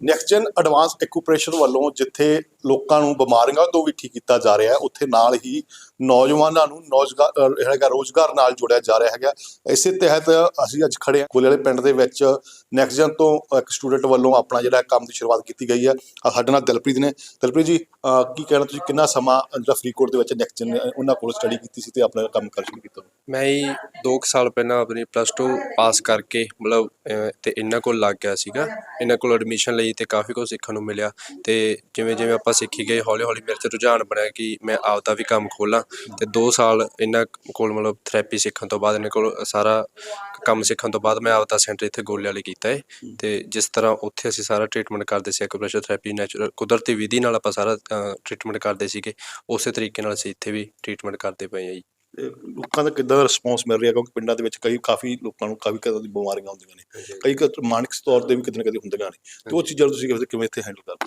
Next advance ਐਕੂਪਰੇਸ਼ਨ ਵੱਲੋਂ ਜਿੱਥੇ ਲੋਕਾਂ ਨੂੰ ਬਿਮਾਰੀਆਂ ਤੋਂ ਵੀ ਠੀਕ ਕੀਤਾ ਜਾ ਰਿਹਾ ਹੈ, ਉੱਥੇ ਨਾਲ ਹੀ ਨੌਜਵਾਨਾਂ ਨੂੰ ਨੌਜਗਾਰ ਹੈਗਾ ਰੋਜ਼ਗਾਰ ਨਾਲ ਜੋੜਿਆ ਜਾ ਰਿਹਾ ਹੈਗਾ। ਇਸੇ ਤਹਿਤ ਅਸੀਂ ਅੱਜ ਖੜੇ ਹਾਂ। ਕੋਲੇ ਵਾਲੇ ਪਿੰਡ ਦੇ ਵਿੱਚ ਨੈਕਸਟ ਜਨ ਤੋਂ ਇੱਕ ਸਟੂਡੈਂਟ ਵੱਲੋਂ ਆਪਣਾ ਜਿਹੜਾ ਕੰਮ ਦੀ ਸ਼ੁਰੂਆਤ ਕੀਤੀ ਗਈ ਹੈ। ਸਾਡੇ ਨਾਲ ਦਿਲਪ੍ਰੀਤ ਨੇ। ਦਿਲਪ੍ਰੀਤ ਜੀ ਕੀ ਕਹਿਣਾ ਤੁਸੀਂ? ਕਿੰਨਾ ਸਮਾਂ ਜਿਹੜਾ ਫਰੀਦਕੋਟ ਦੇ ਵਿੱਚ ਨੈਕਸਟ ਜਨ ਉਹਨਾਂ ਕੋਲ ਸਟੱਡੀ ਕੀਤੀ ਸੀ ਤੇ ਆਪਣਾ ਕੰਮ ਕਰ ਸ਼ੁਰੂ ਕੀਤਾ? ਮੈਂ ਹੀ 2 ਸਾਲ ਪਹਿਲਾਂ ਆਪਣੀ ਪਲੱਸ 2 ਪਾਸ ਕਰਕੇ ਮਤਲਬ ਅਹ, ਤੇ ਇਹਨਾਂ ਕੋਲ ਲੱਗ ਗਿਆ ਸੀਗਾ। ਇਹਨਾਂ ਕੋਲ ਐਡਮਿਸ਼ਨ ਲਈ ਤੇ ਕਾਫੀ ਕੁਝ ਸਿੱਖਣ ਨੂੰ ਮਿਲਿਆ। ਤੇ ਜਿਵੇਂ ਜਿਵੇਂ ਆਪਾਂ ਸਿੱਖੀ ਗਏ ਹੌਲੀ ਹੌਲੀ ਮੇਰੇ 'ਚ ਰੁਝਾਨ ਬਣਿਆ ਕਿ ਮੈਂ ਆਪਦਾ ਵੀ ਕੰਮ ਖੋਲਾਂ। ਤੇ 2 ਸਾਲ ਇਹਨਾਂ ਕੋਲ ਮਤਲਬ ਥੈਰੇਪੀ ਸਿੱਖਣ ਤੋਂ ਬਾਅਦ ਇਹਨਾਂ ਕੋਲ ਸਾਰਾ ਕੰਮ ਸਿੱਖਣ ਤੋਂ ਬਾਅਦ ਮੈਂ ਆਪਦਾ ਸੈਂਟਰ ਇੱਥੇ ਗੋਲੇ ਵਾਲੇ ਕੀਤਾ ਹੈ ਤੇ ਜਿਸ ਤਰ੍ਹਾਂ ਉੱਥੇ ਅਸੀਂ ਸਾਰਾ ਟ੍ਰੀਟਮੈਂਟ ਕਰਦੇ ਸੀ ਐਕੂਪ੍ਰੈਸ਼ਰ ਥੈਰੇਪੀ ਨੈਚੁਰਲ ਕੁਦਰਤੀ ਵਿਧੀ ਨਾਲ ਆਪਾਂ ਸਾਰਾ ਟ੍ਰੀਟਮੈਂਟ ਕਰਦੇ ਸੀਗੇ। ਉਸੇ ਤਰੀਕੇ ਨਾਲ ਅਸੀਂ ਇੱਥੇ ਵੀ ਟ੍ਰੀਟਮੈਂਟ ਕਰਦੇ ਪਏ ਹਾਂ ਜੀ। ਲੋਕਾਂ ਦਾ ਕਿੱਦਾਂ ਦਾ ਰਿਸਪੌਂਸ ਮਿਲ ਰਿਹਾ? ਕਿਉਂਕਿ ਪਿੰਡਾਂ ਦੇ ਵਿੱਚ ਕਈ ਕਾਫੀ ਲੋਕਾਂ ਨੂੰ ਕਾਫੀ ਤਰ੍ਹਾਂ ਦੀ ਬਿਮਾਰੀਆਂ ਹੁੰਦੀਆਂ ਨੇ। ਕਈ ਕ- ਮਾਨਸਿਕ ਤੌਰ ਤੇ ਵੀ ਕਿਤੇ ਨਾ ਕਿਤੇ ਹੁੰਦੀਆਂ ਨੇ। ਤੇ ਉਹ ਚੀਜ਼ਾਂ ਤੁਸੀਂ ਕਿਵੇਂ- ਇੱਥੇ ਹੈਂਡਲ ਕਰਦੇ?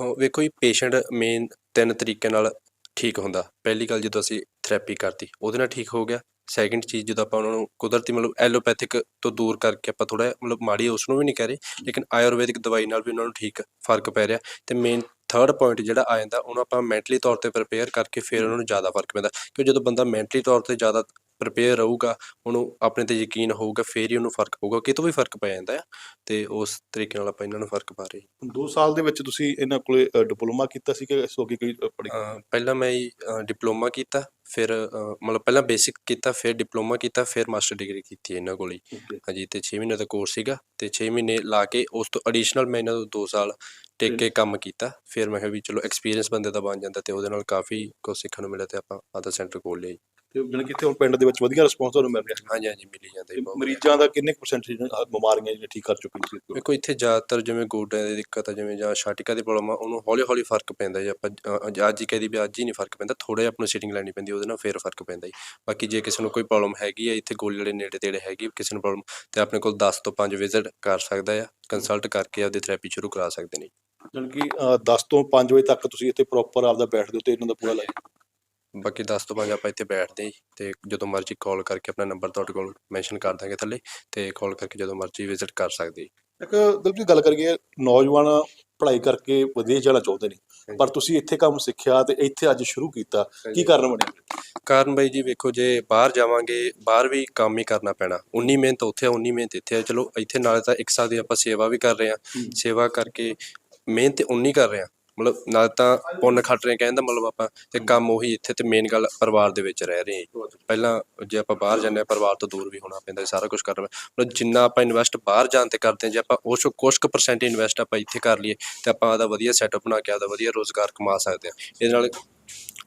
ਹੋ? ਵੇਖੋ ਜੀ ਪੇਸ਼ੈਂਟ ਮੇਨ ਤਿੰਨ ਤਰੀਕੇ ਨਾਲ ਠੀਕ ਹੁੰਦਾ। ਪਹਿਲੀ ਗੱਲ ਜਦੋਂ ਅਸੀਂ ਥੈਰੇਪੀ ਕਰਤੀ, ਉਹਦੇ ਨਾਲ ਠੀਕ ਹੋ ਗਿਆ। ਸੈਕਿੰਡ ਚੀਜ਼ ਜਦੋਂ ਆਪਾਂ ਉਹਨਾਂ ਨੂੰ ਕੁਦਰਤੀ ਮਤਲਬ ਐਲੋਪੈਥਿਕ ਤੋਂ ਦੂਰ ਕਰਕੇ ਆਪਾਂ ਥੋੜਾ ਮਤਲਬ ਮਾੜੀ ਉਸ ਨੂੰ ਵੀ ਨਹੀਂ ਕਹਿ ਰਹੇ, ਲੇਕਿਨ ਆਯੁਰਵੈਦਿਕ ਦਵਾਈ ਨਾਲ ਵੀ ਉਹਨਾਂ ਨੂੰ ਠੀਕ ਫ਼ਰਕ ਪੈ ਰਿਹਾ। ਤੇ ਮੇਨ ਥਰਡ ਪੁਆਇੰਟ ਜਿਹੜਾ ਆ ਜਾਂਦਾ, ਉਹਨੂੰ ਆਪਾਂ ਮੈਂਟਲੀ ਤੌਰ ਤੇ ਪ੍ਰਪੇਅਰ ਕਰਕੇ ਫਿਰ ਉਹਨਾਂ ਨੂੰ ਜ਼ਿਆਦਾ ਫ਼ਰਕ ਪੈਂਦਾ। ਕਿਉਂ ਜਦੋਂ ਬੰਦਾ ਮੈਂਟਲੀ ਤੌਰ ਤੇ ਜ਼ਿਆਦਾ ਪ੍ਰਪੇਅਰ ਰਹੂਗਾ ਉਹਨੂੰ ਆਪਣੇ ਤੇ ਯਕੀਨ ਹੋਊਗਾ ਫੇਰ ਹੀ ਉਹਨੂੰ ਫ਼ਰਕ ਪਊਗਾ ਕਿਤੋਂ ਵੀ ਫ਼ਰਕ ਪੈ ਜਾਂਦਾ ਆ ਤੇ ਉਸ ਤਰੀਕੇ ਨਾਲ ਆਪਾਂ ਇਹਨਾਂ ਨੂੰ ਫ਼ਰਕ ਪਾ ਰਹੇ ਹਾਂ। ਦੋ ਸਾਲ ਦੇ ਵਿੱਚ ਤੁਸੀਂ ਇਹਨਾਂ ਕੋਲੇ ਡਿਪਲੋਮਾ ਕੀਤਾ ਸੀ ਕਿ ਇਸ ਤੋਂ ਅੱਗੇ ਕੋਈ ਪੜ੍ਹਾਈ ਅਹ ਪਹਿਲਾਂ ਮੈਂ ਡਿਪਲੋਮਾ ਕੀਤਾ ਫਿਰ ਮਤਲਬ ਪਹਿਲਾਂ ਬੇਸਿਕ ਕੀਤਾ ਫਿਰ ਡਿਪਲੋਮਾ ਕੀਤਾ ਫਿਰ ਮਾਸਟਰ ਡਿਗਰੀ ਕੀਤੀ ਇਹਨਾਂ ਕੋਲ ਹੀ। ਹਾਂਜੀ ਤੇ 6 ਮਹੀਨੇ ਦਾ ਕੋਰਸ ਸੀਗਾ ਤੇ 6 ਮਹੀਨੇ ਲਾ ਕੇ ਉਸ ਤੋਂ ਐਡੀਸ਼ਨਲ ਮੈਂ ਇਹਨਾਂ ਤੋਂ 2 ਸਾਲ ਟਿਕ ਕੇ ਕੰਮ ਕੀਤਾ ਫਿਰ ਮੈਂ ਕਿਹਾ ਵੀ ਚਲੋ ਐਕਸਪੀਰੀਅੰਸ ਬੰਦੇ ਦਾ ਬਣ ਜਾਂਦਾ ਤੇ ਉਹਦੇ ਨਾਲ ਕਾਫੀ ਕੁਝ ਸਿੱਖਣ ਨੂੰ ਮਿਲਿਆ ਤੇ ਆਪਾਂ ਆਦਾ ਸੈਂਟਰ ਲਿਆ ਜੀ ਤੇ ਜਾਣੀ ਕਿ ਇੱਥੇ ਹੁਣ ਪਿੰਡ ਦੇ ਵਿੱਚ ਵਧੀਆ ਰਿਸਪੌਂਸ ਤੁਹਾਨੂੰ ਮਿਲ ਰਿਹਾ ਹਾਂਜੀ ਹਾਂਜੀ ਮਿਲੀ ਜਾਂਦਾ ਜੀ ਬਹੁਤ ਮਰੀਜ਼ਾਂ ਦਾ ਕਿੰਨੇ ਪਰਸੈਂਟੇਜ ਬਿਮਾਰੀਆਂ ਜਿਹੜੀਆਂ ਠੀਕ ਕਰ ਚੁੱਕੇ ਤੁਸੀਂ ਵੇਖੋ ਇੱਥੇ ਜ਼ਿਆਦਾਤਰ ਜਿਵੇਂ ਗੋਡਿਆਂ ਦੀ ਦਿੱਕਤ ਆ ਜਿਵੇਂ ਜਾਂ ਛਾਟਿਕਾ ਦੀ ਪ੍ਰੋਬਲਮ ਆ ਉਹਨੂੰ ਹੌਲੀ ਹੌਲੀ ਫ਼ਰਕ ਪੈਂਦਾ ਜੀ। ਆਪਾਂ ਅੱਜ ਹੀ ਕਹਦੀ ਵੀ ਅੱਜ ਹੀ ਨਹੀਂ ਫ਼ਰਕ ਪੈਂਦਾ ਥੋੜਾ ਜਿਹਾ ਸੀਟਿੰਗ ਲੈਣੀ ਪੈਂਦੀ ਉਹਦੇ ਨਾਲ ਫੇਰ ਫ਼ਰਕ ਪੈਂਦਾ ਜੀ। ਬਾਕੀ ਜੇ ਕਿਸੇ ਨੂੰ ਕੋਈ ਪ੍ਰੋਬਲਮ ਹੈਗੀ ਆ ਇੱਥੇ ਗੋਲੇ ਵਾਲੇ ਨੇੜੇ ਤੇੜੇ ਹੈਗੀ ਕਿਸੇ ਨੂੰ ਪ੍ਰੋਬਲਮ ਤੇ ਆਪਣੇ ਕੋਲ 10 ਤੋਂ 5 ਵਿਜ਼ਿਟ ਕਰ ਸਕਦਾ ਆ ਕੰਸਲਟ ਕਰਕੇ ਆਪਦੀ ਥੈਰੇਪੀ ਸ਼ੁਰੂ ਕਰਾ ਸਕਦੇ ਨੇ ਜਾਣੀ ਕਿ ਅ, 10 ਤੋਂ 5 ਵਜੇ ਤੱਕ ਤੁਸੀਂ ਇੱਥੇ ਪ੍ਰੋਪਰ ਆਪਦਾ ਬੈਠਦੇ ਹੋ ਤੇ ਇਹਨਾਂ ਦਾ ਪੂਰਾ ਲਾਈਨ ਬਾਕੀ 10 ਤੋਂ 5 ਆਪਾਂ ਇੱਥੇ ਬੈਠਦੇ ਹਾਂ ਜੀ ਤੇ ਜਦੋਂ ਮਰਜ਼ੀ ਕਾਲ ਕਰਕੇ ਆਪਣਾ ਨੰਬਰ ਤੁਹਾਡੇ ਕੋਲ ਮੈਂਸ਼ਨ ਕਰ ਦਾਂਗੇ ਥੱਲੇ ਤੇ ਕਾਲ ਕਰਕੇ ਜਦੋਂ ਮਰਜ਼ੀ ਵਿਜ਼ਿਟ ਕਰ ਸਕਦੇ ਜੀ। ਇੱਕ ਦਿਲਪ੍ਰੀਤ ਗੱਲ ਕਰੀਏ ਨੌਜਵਾਨ ਪੜ੍ਹਾਈ ਕਰਕੇ ਵਿਦੇਸ਼ ਜਾਣਾ ਚਾਹੁੰਦੇ ਨੇ ਪਰ ਤੁਸੀਂ ਇੱਥੇ ਕੰਮ ਸਿੱਖਿਆ ਤੇ ਇੱਥੇ ਅੱਜ ਸ਼ੁਰੂ ਕੀਤਾ ਕੀ ਕਾਰਨ ਬਣਿਆ? ਕਾਰਨ ਬਾਈ ਜੀ ਵੇਖੋ ਜੇ ਬਾਹਰ ਜਾਵਾਂਗੇ ਬਾਹਰ ਵੀ ਕੰਮ ਹੀ ਕਰਨਾ ਪੈਣਾ ਉਨੀ ਮਿਹਨਤ ਉੱਥੇ ਉਨੀ ਮਿਹਨਤ ਇੱਥੇ ਚਲੋ ਇੱਥੇ ਨਾਲੇ ਤਾਂ ਇੱਕ ਸਾਲ ਦੀ ਆਪਾਂ ਸੇਵਾ ਵੀ ਕਰ ਰਹੇ ਆ ਸੇਵਾ ਕਰਕੇ ਮਿਹਨਤ ਉਨੀ ਕਰ ਰਹੇ ਆ ਮਤਲਬ ਨਾ ਤਾਂ ਪੁੰਨ ਖੱਟ ਰਹੇ ਕਹਿੰਦਾ ਮਤਲਬ ਆਪਾਂ ਤੇ ਕੰਮ ਉਹੀ ਇੱਥੇ ਤੇ ਮੇਨ ਗੱਲ ਪਰਿਵਾਰ ਦੇ ਵਿੱਚ ਰਹਿ ਰਹੇ ਆ ਪਹਿਲਾਂ ਜੇ ਆਪਾਂ ਬਾਹਰ ਜਾਂਦੇ ਆ ਪਰਿਵਾਰ ਤੋਂ ਦੂਰ ਵੀ ਹੋਣਾ ਪੈਂਦਾ ਸਾਰਾ ਕੁਝ ਕਰਨਾ ਮਤਲਬ ਜਿੰਨਾ ਆਪਾਂ ਇਨਵੈਸਟ ਬਾਹਰ ਜਾਣ ਤੇ ਕਰਦੇ ਆ ਜੇ ਆਪਾਂ ਉਸ ਕੁਝ ਕੁ ਪਰਸੈਂਟ ਇਨਵੈਸਟ ਆਪਾਂ ਇੱਥੇ ਕਰ ਲਈਏ, ਤੇ ਆਪਾਂ ਆਦਾ ਵਧੀਆ ਸੈਟਅਪ ਬਣਾ ਕੇ ਆਦਾ ਵਧੀਆ ਰੋਜ਼ਗਾਰ ਕਮਾ ਸਕਦੇ ਆ ਇਹਦੇ ਨਾਲ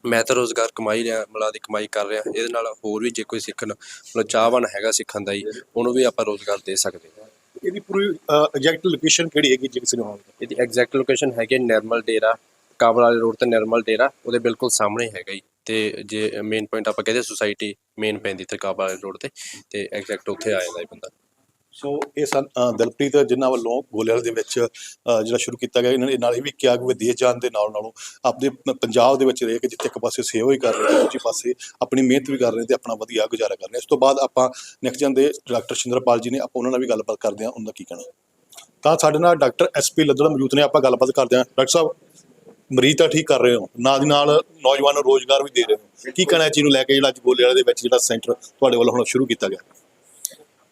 ਮੈਂ ਤਾਂ ਰੋਜ਼ਗਾਰ ਕਮਾਈ ਰਿਹਾ ਮਤਲਬ ਦੀ ਕਮਾਈ ਕਰ ਰਿਹਾ। ਇਹਦੇ ਨਾਲ ਹੋਰ ਵੀ ਜੇ ਕੋਈ ਸਿੱਖਣ, ਮਤਲਬ ਚਾਹਵਾਨ ਹੈਗਾ ਸਿੱਖਣ ਦਾ ਹੀ ਉਹਨੂੰ ਵੀ ਆਪਾਂ ਰੋਜ਼ਗਾਰ ਦੇ ਸਕਦੇ ਹਾਂ। ਇਹਦੀ ਪੂਰੀ ਐਗਜ਼ੈਕਟ ਲੋਕੇਸ਼ਨ ਕਿਹੜੀ ਹੈਗੀ ਜੇ ਕਿਸੇ ਨੂੰ ਆਉਣਾ ਇਹਦੀ ਐਗਜ਼ੈਕਟ ਲੋਕੇਸ਼ਨ ਹੈਗੀ ਹੈ ਨਿਰਮਲ ਡੇਰਾ, ਕਾਬਲ ਵਾਲੇ ਰੋਡ ਤੇ ਨਿਰਮਲ ਡੇਰਾ, ਉਹਦੇ ਬਿਲਕੁਲ ਸਾਹਮਣੇ ਹੈਗਾ ਜੀ। ਤੇ ਜੇ ਮੇਨ ਪੁਆਇੰਟ ਆਪਾਂ ਕਹਿੰਦੇ ਸੁਸਾਇਟੀ ਮੇਨ ਪੈਂਦੀ ਤੇ ਕਾਬਲ ਵਾਲੇ ਰੋਡ ਤੇ ਤੇ ਐਗਜ਼ੈਕਟ ਉੱਥੇ ਆ ਜਾਂਦਾ ਇਹ ਬੰਦਾ। ਸੋ ਇਹ ਸਨ ਅ, ਦਿਲਪ੍ਰੀਤ ਜਿਨ੍ਹਾਂ ਵੱਲੋਂ ਗੋਲੇਵਾਲ ਦੇ ਵਿੱਚ ਅ, ਜਿਹੜਾ ਸ਼ੁਰੂ ਕੀਤਾ ਗਿਆ ਇਹਨਾਂ ਨੇ ਨਾਲ ਇਹ ਵੀ ਕਿਹਾ ਕਿ ਵਿਦੇਸ਼ ਜਾਣ ਦੇ ਨਾਲ ਨਾਲੋਂ ਆਪਣੇ ਪ- ਪੰਜਾਬ ਦੇ ਵਿੱਚ ਰਹਿ ਕੇ ਜਿੱਥੇ ਇੱਕ ਪਾਸੇ ਸੇਵਾ ਹੀ ਕਰ ਰਹੇ ਨੇ ਦੂਜੇ ਪਾਸੇ ਆਪਣੀ ਮਿਹਨਤ ਵੀ ਕਰ ਰਹੇ ਨੇ ਤੇ ਆਪਣਾ ਵਧੀਆ ਗੁਜ਼ਾਰਾ ਕਰ ਰਹੇ ਨੇ। ਇਸ ਤੋਂ ਬਾਅਦ ਆਪਾਂ ਨੈਕਸਟ ਜਾਂਦੇ ਡਾਕਟਰ ਸ਼ਿੰਦਰਪਾਲ ਜੀ ਨੇ ਆਪਾਂ ਉਹਨਾਂ ਨਾਲ ਵੀ ਗੱਲਬਾਤ ਕਰਦੇ ਹਾਂ ਉਹਨਾਂ ਦਾ ਕੀ ਕਹਿਣਾ ਤਾਂ ਸਾਡੇ ਨਾਲ ਡਾਕਟਰ ਐਸਪੀ ਲੱਦੜਾ ਮੌਜੂਦ ਨੇ ਆਪਾਂ ਗੱਲਬਾਤ ਕਰਦੇ ਹਾਂ। ਡਾਕਟਰ ਸਾਹਿਬ ਮਰੀਜ਼ ਤਾਂ ਠੀਕ ਕਰ ਰਹੇ ਹੋ ਨਾਲ ਦੀ ਨਾਲ ਨੌਜਵਾਨਾਂ ਨੂੰ ਰੋਜ਼ਗਾਰ ਵੀ ਦੇ ਰਹੇ ਹੋ। ਕੀ ਕਹਿਣਾ ਇਹ ਚੀਜ਼ ਨੂੰ ਲੈ ਕੇ ਜਿਹੜਾ ਅੱਜ ਗੋਲੇਵਾਲ ਦੇ ਵਿੱਚ ਜਿਹੜਾ ਸੈਂਟਰ ਤੁਹਾਡੇ ਵੱਲੋਂ ਹੁਣ ਸ਼ੁਰੂ ਕੀਤਾ ਗਿਆ?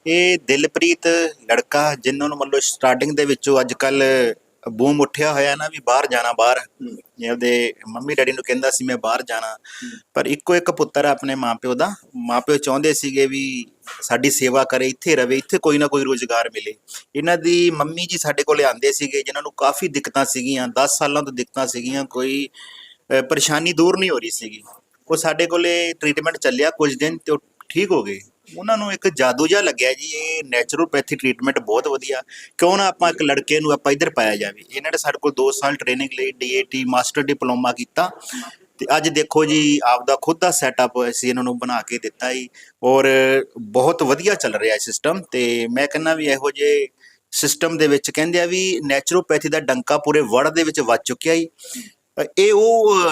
ਇਹ ਦਿਲਪ੍ਰੀਤ ਲੜਕਾ ਜਿਨ੍ਹਾਂ ਨੂੰ ਮਤਲਬ ਸਟਾਰਟਿੰਗ ਦੇ ਵਿੱਚੋਂ ਅੱਜ ਕੱਲ ਬੂਮ ਉੱਠਿਆ ਹੋਇਆ ਨਾ ਵੀ ਬਾਹਰ ਜਾਣਾ, ਬਾਹਰ ਜੇ ਮੰਮੀ ਡੈਡੀ ਨੂੰ ਕਹਿੰਦਾ ਸੀ ਮੈਂ ਬਾਹਰ ਜਾਣਾ। ਪਰ ਇੱਕੋ ਇੱਕ ਪੁੱਤਰ ਆ ਆਪਣੇ ਮਾਪਿਓ ਦਾ, ਮਾਪਿਓ ਚਾਹੁੰਦੇ ਸੀਗੇ ਵੀ ਸਾਡੀ ਸੇਵਾ ਕਰੇ, ਇੱਥੇ ਰਵੇ, ਇੱਥੇ ਕੋਈ ਨਾ ਕੋਈ ਰੋਜ਼ਗਾਰ ਮਿਲੇ। ਇਹਨਾਂ ਦੀ ਮੰਮੀ ਜੀ ਸਾਡੇ ਕੋਲੇ ਆਂਦੇ ਸੀਗੇ, ਜਿਨ੍ਹਾਂ ਨੂੰ ਕਾਫੀ ਦਿੱਕਤਾਂ ਸੀਗੀਆਂ 10 ਸਾਲਾਂ ਤੋਂ ਦਿੱਕਤਾਂ ਸੀਗੀਆਂ, ਕੋਈ ਪਰੇਸ਼ਾਨੀ ਦੂਰ ਨਹੀਂ ਹੋ ਰਹੀ ਸੀਗੀ। ਉਹ ਸਾਡੇ ਕੋਲੇ ਟ੍ਰੀਟਮੈਂਟ ਚੱਲਿਆ ਕੁਝ ਦਿਨ ਤੇ ਉਹ ਠੀਕ ਹੋ ਗਏ। ਉਹਨਾਂ ਨੂੰ ਇੱਕ ਜਾਦੂ ਜਿਹਾ ਲੱਗਿਆ ਜੀ, ਇਹ ਨੈਚੁਰੋਪੈਥੀ ਟ੍ਰੀਟਮੈਂਟ ਬਹੁਤ ਵਧੀਆ। ਕਿਉਂ ਨਾ ਆਪਾਂ ਇੱਕ ਲੜਕੇ ਨੂੰ ਆਪਾਂ ਇੱਧਰ ਪਾਇਆ ਜਾਵੇ। ਇਹਨਾਂ ਨੇ ਸਾਡੇ ਕੋਲ 2 ਸਾਲ ਟ੍ਰੇਨਿੰਗ ਲਈ ਡੀਏਟੀ ਮਾਸਟਰ ਡਿਪਲੋਮਾ ਕੀਤਾ। ਤੇ ਅੱਜ ਦੇਖੋ ਜੀ, ਆਪਦਾ ਖੁਦ ਦਾ ਸੈਟਅਪ ਅਸੀਂ ਇਹਨਾਂ ਨੂੰ ਬਣਾ ਕੇ ਦਿੱਤਾ ਜੀ। ਔਰ ਬਹੁਤ ਵਧੀਆ ਚੱਲ ਰਿਹਾ ਹੈ ਸਿਸਟਮ ਤੇ ਮੈਂ ਕਹਿੰਦਾ ਵੀ ਇਹੋ ਜੇ ਸਿਸਟਮ ਦੇ ਵਿੱਚ ਕਹਿੰਦੇ ਆ ਵੀ ਨੈਚੁਰੋਪੈਥੀ ਦਾ ਡੰਕਾ ਪੂਰੇ ਵਰਲਡ ਦੇ ਵਿੱਚ ਵੱਜ ਚੁੱਕਿਆ ਜੀ। ਇਹ ਉਹ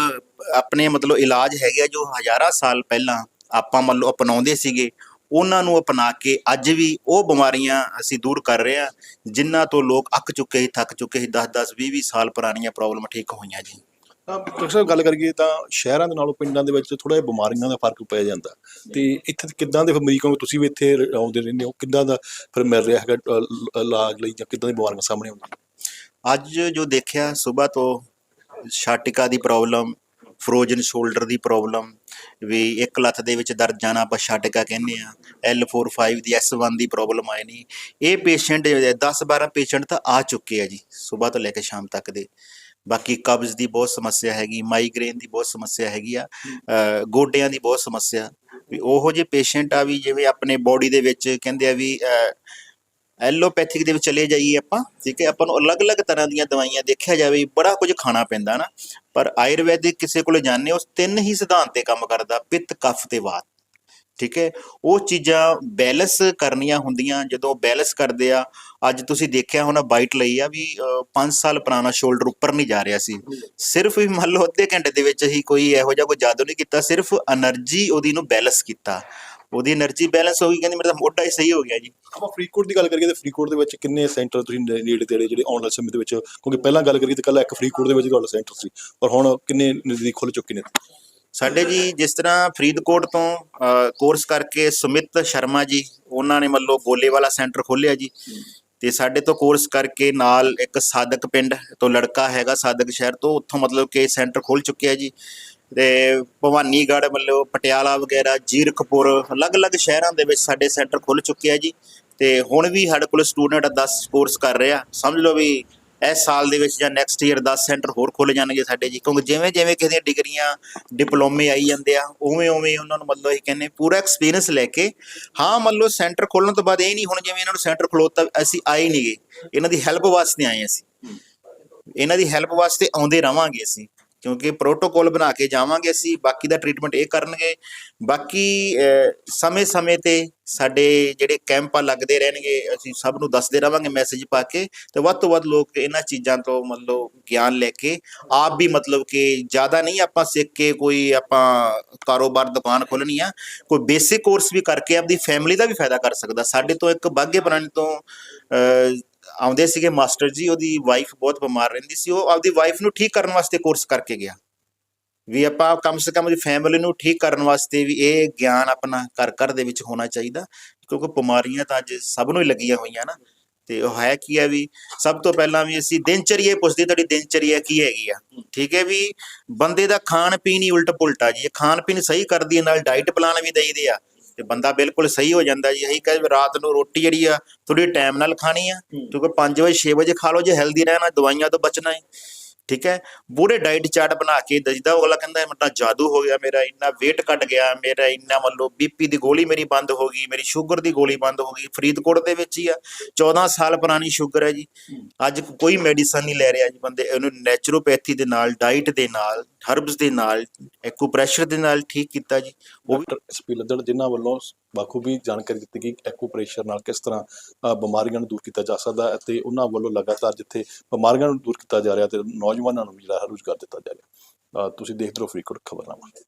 ਆਪਣੇ ਮਤਲਬ ਇਲਾਜ ਹੈਗੇ ਆ ਜੋ ਹਜ਼ਾਰਾਂ ਸਾਲ ਪਹਿਲਾਂ ਆਪਾਂ ਮੰਨ ਲਓ ਅਪਣਾਉਂਦੇ ਸੀਗੇ। ਉਹਨਾਂ ਨੂੰ ਅਪਣਾ ਕੇ ਅੱਜ ਵੀ ਉਹ ਬਿਮਾਰੀਆਂ ਅਸੀਂ ਦੂਰ ਕਰ ਰਹੇ ਹਾਂ ਜਿਨ੍ਹਾਂ ਤੋਂ ਲੋਕ ਅੱਕ ਚੁੱਕੇ ਸੀ ਥੱਕ ਚੁੱਕੇ ਸੀ 10 10 20 20 ਸਾਲ ਪੁਰਾਣੀਆਂ ਪ੍ਰੋਬਲਮ ਠੀਕ ਹੋਈਆਂ ਜੀ। ਤਾਂ ਡਾਕਟਰ ਸਾਹਿਬ ਗੱਲ ਕਰੀਏ ਤਾਂ ਸ਼ਹਿਰਾਂ ਦੇ ਨਾਲੋਂ ਪਿੰਡਾਂ ਦੇ ਵਿੱਚ ਥੋੜਾ ਜਿਹਾ ਬਿਮਾਰੀਆਂ ਦਾ ਫ਼ਰਕ ਪੈ ਜਾਂਦਾ। ਤੇ ਇੱਥੇ ਕਿੱਦਾਂ ਦੇ ਮਰੀਜ਼ ਕਿਉਂਕਿ ਤੁਸੀਂ ਵੀ ਇੱਥੇ ਆਉਂਦੇ ਰਹਿੰਦੇ ਹੋ? ਕਿੱਦਾਂ ਦਾ ਫਿਰ ਮਿਲ ਰਿਹਾ ਹੈਗਾ ਇਲਾਜ ਲਈ ਜਾਂ ਕਿੱਦਾਂ ਦੀ ਬਿਮਾਰੀਆਂ ਸਾਹਮਣੇ ਆਉਂਦੀਆਂ? ਅੱਜ ਜੋ ਦੇਖਿਆ ਸਵੇਰ ਤੋਂ ਛਾਟਿਕਾ ਦੀ ਪ੍ਰੋਬਲਮ ਫਰੋਜ਼ਨ ਸ਼ੋਲਡਰ ਦੀ ਪ੍ਰੋਬਲਮ ਵੀ ਇੱਕ ਲੱਤ ਦੇ ਵਿੱਚ ਦਰਦ ਜਾਣਾ ਆਪਾਂ ਛਾਟਿਕਾ ਕਹਿੰਦੇ ਆ L45 ਦੀ S1 ਦੀ ਪ੍ਰੋਬਲਮ ਆਏ ਨਹੀਂ ਇਹ ਪੇਸ਼ੈਂਟ 10 12 ਪੇਸ਼ੈਂਟ ਤਾਂ ਆ ਚੁੱਕੇ ਆ ਜੀ, ਸਵੇਰ ਤੋਂ ਲੈ ਕੇ ਸ਼ਾਮ ਤੱਕ ਦੇ। ਬਾਕੀ ਕਬਜ਼ ਦੀ ਬਹੁਤ ਸਮੱਸਿਆ ਹੈਗੀ ਮਾਈਗ੍ਰੇਨ ਦੀ ਬਹੁਤ ਸਮੱਸਿਆ ਹੈਗੀ ਆ ਗੋਡਿਆਂ ਦੀ ਬਹੁਤ ਸਮੱਸਿਆ। ਵੀ ਉਹੋ ਜਿਹੇ ਪੇਸ਼ੈਂਟ ਆ ਵੀ ਜਿਵੇਂ ਆਪਣੇ ਬਾਡੀ ਦੇ ਵਿੱਚ ਕਹਿੰਦੇ ਆ ਵੀ ਐਲੋਪੈਥਿਕ ਦੇ ਵਿੱਚ ਚਲੇ ਜਾਈਏ ਆਪਾਂ, ਠੀਕ ਹੈ? ਆਪਾਂ ਨੂੰ ਅਲੱਗ-ਅਲੱਗ ਤਰ੍ਹਾਂ ਦੀਆਂ ਦਵਾਈਆਂ ਦੇਖਿਆ ਜਾਵੇ, ਬੜਾ ਕੁਝ ਖਾਣਾ ਪੈਂਦਾ ਨਾ। ਪਰ ਆਯੁਰਵੈਦਿਕ ਕਿਸੇ ਕੋਲ ਜਾਣੇ ਉਸ ਤਿੰਨ ਹੀ ਸਿਧਾਂਤ ਤੇ ਕੰਮ ਕਰਦਾ, ਪਿੱਤ, ਕਫ ਤੇ ਵਾਤ। ਠੀਕ ਹੈ? ਉਹ ਚੀਜ਼ਾਂ ਬੈਲੈਂਸ ਕਰਨੀਆਂ ਹੁੰਦੀਆਂ, ਜਦੋਂ ਬੈਲੈਂਸ ਕਰਦੇ ਆ, ਅੱਜ ਤੁਸੀਂ ਦੇਖਿਆ ਹੋਣਾ ਬਾਈਟ ਲਈ ਆ ਵੀ 5 ਸਾਲ ਪੁਰਾਣਾ ਸ਼ੋਲਡਰ ਉੱਪਰ ਨਹੀਂ ਜਾ ਰਿਹਾ ਸੀ। ਸਿਰਫ ਵੀ ਮੰਨ ਲਓ ਅੱਧੇ ਘੰਟੇ ਦੇ ਵਿੱਚ ਹੀ ਕੋਈ ਇਹੋ ਜਿਹਾ ਕੋਈ ਜਾਦੂ ਨਹੀਂ ਕੀਤਾ, ਸਿਰਫ એનર્ਜੀ ਉਹਦੀ ਨੂੰ ਬੈਲੈਂਸ ਕੀਤਾ। ਉਹਦੀ એનર્ਜੀ ਬੈਲੈਂਸ ਹੋ ਗਈ ਕਹਿੰਦੀ ਮੇਰਾ ਮੋਢਾ ਹੀ ਸਹੀ ਹੋ ਗਿਆ ਜੀ। ਆਪਾਂ ਫਰੀਦਕੋਟ ਦੀ ਗੱਲ ਕਰੀਏ ਤਾਂ ਫਰੀਦਕੋਟ ਦੇ ਵਿੱਚ ਕਿੰਨੇ ਸੈਂਟਰ ਤੁਸੀਂ ਨੇੜੇ ਤੇੜੇ ਜਿਹੜੇ ਆਉਣ ਵਾਲੇ ਸਮੇਂ ਦੇ ਵਿੱਚ? ਕਿਉਂਕਿ ਪਹਿਲਾਂ ਗੱਲ ਕਰੀਏ ਤਾਂ ਕੱਲਾ ਇੱਕ ਫਰੀਦਕੋਟ ਦੇ ਵਿੱਚ ਤੁਹਾਡਾ ਸੈਂਟਰ ਸੀ ਪਰ ਹੁਣ ਕਿੰਨੇ ਨਜ਼ਦੀਕ ਖੁੱਲ ਚੁੱਕੇ ਨੇ? ਸਾਡੇ ਜੀ ਜਿਸ ਤਰ੍ਹਾਂ ਫਰੀਦਕੋਟ ਤੋਂ ਕੋਰਸ ਕਰਕੇ ਸੁਮਿਤ ਸ਼ਰਮਾ ਜੀ ਉਹਨਾਂ ਨੇ ਮੱਲੋ ਗੋਲੇ ਵਾਲਾ ਸੈਂਟਰ ਖੋਲਿਆ ਜੀ। ਤੇ ਸਾਡੇ ਤੋਂ ਕੋਰਸ ਕਰਕੇ ਨਾਲ ਇੱਕ ਸਾਦਕ ਪਿੰਡ ਤੋਂ ਲੜਕਾ ਹੈਗਾ ਸਾਦਕ ਸ਼ਹਿਰ ਤੋਂ ਉੱਥੋਂ ਮਤਲਬ ਕਿ ਸੈਂਟਰ ਖੋਲ ਚੁੱਕਿਆ ਜੀ। ਤੇ ਭਵਾਨੀਗੜ੍ਹ ਮਤਲਬ ਪਟਿਆਲਾ ਵਗੈਰਾ, ਜੀਰਕਪੁਰ, ਅਲੱਗ-ਅਲੱਗ ਸ਼ਹਿਰਾਂ ਦੇ ਵਿੱਚ ਸਾਡੇ ਸੈਂਟਰ ਖੁੱਲ ਚੁੱਕੇ ਆ ਜੀ। ਤੇ ਹੁਣ ਵੀ ਸਾਡੇ ਕੋਲ ਸਟੂਡੈਂਟ 10 ਕੋਰਸ ਕਰ ਰਿਹਾ ਸਮਝ ਲਓ ਵੀ ਇਸ ਸਾਲ ਦੇ ਵਿੱਚ ਜਾਂ ਨੈਕਸਟ ਈਅਰ 10 ਸੈਂਟਰ ਹੋਰ ਖੁੱਲ ਜਾਣਗੇ ਸਾਡੇ ਜੀ। ਕਿਉਂਕਿ ਜਿਵੇਂ ਜਿਵੇਂ ਕਿਸੇ ਦੀਆਂ ਡਿਗਰੀਆਂ, ਡਿਪਲੋਮੇ ਆਈ ਜਾਂਦੇ ਆ ਉਵੇਂ ਉਵੇਂ ਉਹਨਾਂ ਨੂੰ ਮਤਲਬ ਇਹ ਕਹਿੰਦੇ ਪੂਰਾ ਐਕਸਪੀਰੀਅੰਸ ਲੈ ਕੇ, ਹਾਂ ਮੰਨ ਲਓ ਸੈਂਟਰ ਖੋਲਣ ਤੋਂ ਬਾਅਦ ਇਹ ਨਹੀਂ ਹੁਣ ਜਿਵੇਂ ਇਹਨਾਂ ਨੂੰ ਸੈਂਟਰ ਖਲੋਤਾ ਅਸੀਂ ਆਏ ਨਹੀਂਗੇ ਇਹਨਾਂ ਦੀ ਹੈਲਪ ਵਾਸਤੇ ਆਏ ਅਸੀਂ। ਇਹਨਾਂ ਦੀ ਹੈਲਪ ਵਾਸਤੇ ਆਉਂਦੇ ਰਵਾਂਗੇ ਅਸੀਂ। ਕਿਉਂਕਿ ਪ੍ਰੋਟੋਕੋਲ ਬਣਾ ਕੇ ਜਾਵਾਂਗੇ ਅਸੀਂ, ਬਾਕੀ ਦਾ ਟ੍ਰੀਟਮੈਂਟ ਇਹ ਕਰਨਗੇ। ਬਾਕੀ ਸਮੇਂ-ਸਮੇਂ ਤੇ ਸਾਡੇ ਜਿਹੜੇ ਕੈਂਪਾਂ ਲੱਗਦੇ ਰਹਿਣਗੇ, ਅਸੀਂ ਸਭ ਨੂੰ ਦੱਸਦੇ ਰਵਾਂਗੇ ਮੈਸੇਜ ਪਾ ਕੇ ਤੇ ਵੱਧ ਤੋਂ ਵੱਧ ਲੋਕ ਇਹਨਾਂ ਚੀਜ਼ਾਂ ਤੋਂ ਮਤਲਬ ਗਿਆਨ ਲੈ ਕੇ ਆਪ ਵੀ ਮਤਲਬ ਕਿ ਜ਼ਿਆਦਾ ਨਹੀਂ ਆਪਾਂ ਸਿੱਖ ਕੇ ਕੋਈ ਆਪਾਂ ਕਾਰੋਬਾਰ ਦੁਕਾਨ ਖੋਲਣੀ ਆ, ਕੋਈ ਬੇਸਿਕ ਕੋਰਸ ਵੀ ਕਰਕੇ ਆਪਦੀ ਫੈਮਿਲੀ ਦਾ ਵੀ ਫਾਇਦਾ ਕਰ ਸਕਦਾ। ਸਾਡੇ ਤੋਂ ਇੱਕ ਬਾਗੇ ਪ੍ਰਾਣੀ ਤੋਂ ਆਉਂਦੇ ਸੀਗੇ ਮਾਸਟਰ ਜੀ, ਉਹਦੀ ਵਾਈਫ ਬਹੁਤ ਬਿਮਾਰ ਰਹਿੰਦੀ ਸੀ, ਉਹ ਆਪਦੀ ਵਾਈਫ ਨੂੰ ਠੀਕ ਕਰਨ ਵਾਸਤੇ ਕੋਰਸ ਕਰਕੇ ਗਿਆ। ਵੀ ਆਪਾਂ ਕਮ ਸੇ ਕਮ ਉਹਦੀ ਫੈਮਿਲੀ ਨੂੰ ਠੀਕ ਕਰਨ ਵਾਸਤੇ ਵੀ ਇਹ ਗਿਆਨ ਆਪਣਾ ਘਰ ਘਰ ਦੇ ਵਿੱਚ ਹੋਣਾ ਚਾਹੀਦਾ, ਕਿਉਂਕਿ ਬਿਮਾਰੀਆਂ ਤਾਂ ਅੱਜ ਸਭ ਨੂੰ ਹੀ ਲੱਗੀਆਂ ਹੋਈਆਂ ਨਾ। ਤੇ ਉਹ ਹੈ ਕੀ ਹੈ ਵੀ ਸਭ ਤੋਂ ਪਹਿਲਾਂ ਵੀ ਅਸੀਂ ਦਿਨਚਰੀਏ ਪੁੱਛਦੇ, ਤੁਹਾਡੀ ਦਿਨਚਰੀਆ ਕੀ ਹੈਗੀ ਆ? ਠੀਕ ਹੈ ਵੀ ਬੰਦੇ ਦਾ ਖਾਣ ਪੀਣ ਹੀ ਉਲਟ ਪੁਲਟਾ ਜੀ, ਇਹ ਖਾਣ ਪੀਣ ਸਹੀ ਕਰਦੀ ਹੈ, ਨਾਲ ਡਾਈਟ ਪਲਾਨ ਵੀ ਦੇਈਦੇ ਆ। ਤੇ ਬੰਦਾ ਬਿਲਕੁਲ ਸਹੀ ਹੋ ਜਾਂਦਾ ਜੀ। ਇਹੀ ਕਹੇ ਰਾਤ ਨੂੰ ਰੋਟੀ ਜਿਹੜੀ ਆ ਥੋੜੀ ਟਾਈਮ ਨਾਲ ਖਾਣੀ ਆ ਕਿਉਂਕਿ 5 ਵਜੇ 6 ਵਜੇ ਖਾ ਲਓ ਜੇ ਹੈਲਦੀ ਰਹਿਣਾ ਦਵਾਈਆਂ ਤੋਂ ਬਚਣਾ ਹੈ ਠੀਕ ਹੈ? ਪੂਰੇ ਡਾਈਟ ਚਾਰਟ ਬਣਾ ਕੇ ਦਜਦਾ ਅਗਲਾ ਕਹਿੰਦਾ ਮੇਰਾ ਜਾਦੂ ਹੋ ਗਿਆ ਮੇਰਾ ਇੰਨਾ weight ਘਟ ਗਿਆ ਮੇਰਾ ਇੰਨਾ ਮੰਨ ਲਓ ਬੀਪੀ ਦੀ ਗੋਲੀ ਮੇਰੀ ਬੰਦ ਹੋ ਗਈ ਮੇਰੀ ਸ਼ੂਗਰ ਦੀ ਗੋਲੀ ਬੰਦ ਹੋ ਗਈ। ਫਰੀਦਕੋਟ ਦੇ ਵਿੱਚ ਹੀ ਆ। 14 ਸਾਲ ਪੁਰਾਣੀ ਸ਼ੂਗਰ ਹੈ ਜੀ। ਅੱਜ ਕੋਈ ਮੈਡੀਸਨ ਨਹੀਂ ਲੈ ਰਿਹਾ ਜੀ ਬੰਦੇ। ਇਹਨੂੰ ਨੈਚੁਰੋਪੈਥੀ ਦੇ ਨਾਲ ਡਾਈਟ ਦੇ ਨਾਲ ਹਰਬਸ ਦੇ ਨਾਲ ਐਕੂਪ੍ਰੈਸ਼ਰ ਦੇ ਨਾਲ ਠੀਕ ਕੀਤਾ ਜੀ। ਉਹ ਵੀ ਐਸਪੀ ਲੱਦੜ ਜਿਨ੍ਹਾਂ ਵੱਲੋਂ ਬਾਖੂਬੀ ਜਾਣਕਾਰੀ ਦਿੱਤੀ ਗਈ ਐਕੂਪ੍ਰੈਸ਼ਰ ਨਾਲ ਕਿਸ ਤਰ੍ਹਾਂ ਬਿਮਾਰੀਆਂ ਨੂੰ ਦੂਰ ਕੀਤਾ ਜਾ ਸਕਦਾ ਹੈ ਅਤੇ ਉਹਨਾਂ ਵੱਲੋਂ ਲਗਾਤਾਰ ਜਿੱਥੇ ਬਿਮਾਰੀਆਂ ਨੂੰ ਦੂਰ ਕੀਤਾ ਜਾ ਰਿਹਾ ਤੇ ਨੌਜਵਾਨਾਂ ਨੂੰ ਵੀ ਜਿਹੜਾ ਰੁਜ਼ਗਾਰ ਦਿੱਤਾ ਜਾ ਰਿਹਾ। ਤੁਸੀਂ ਦੇਖਦੇ ਰਹੋ ਫਰੀਦਕੋਟ ਖਬਰਨਾਮਾ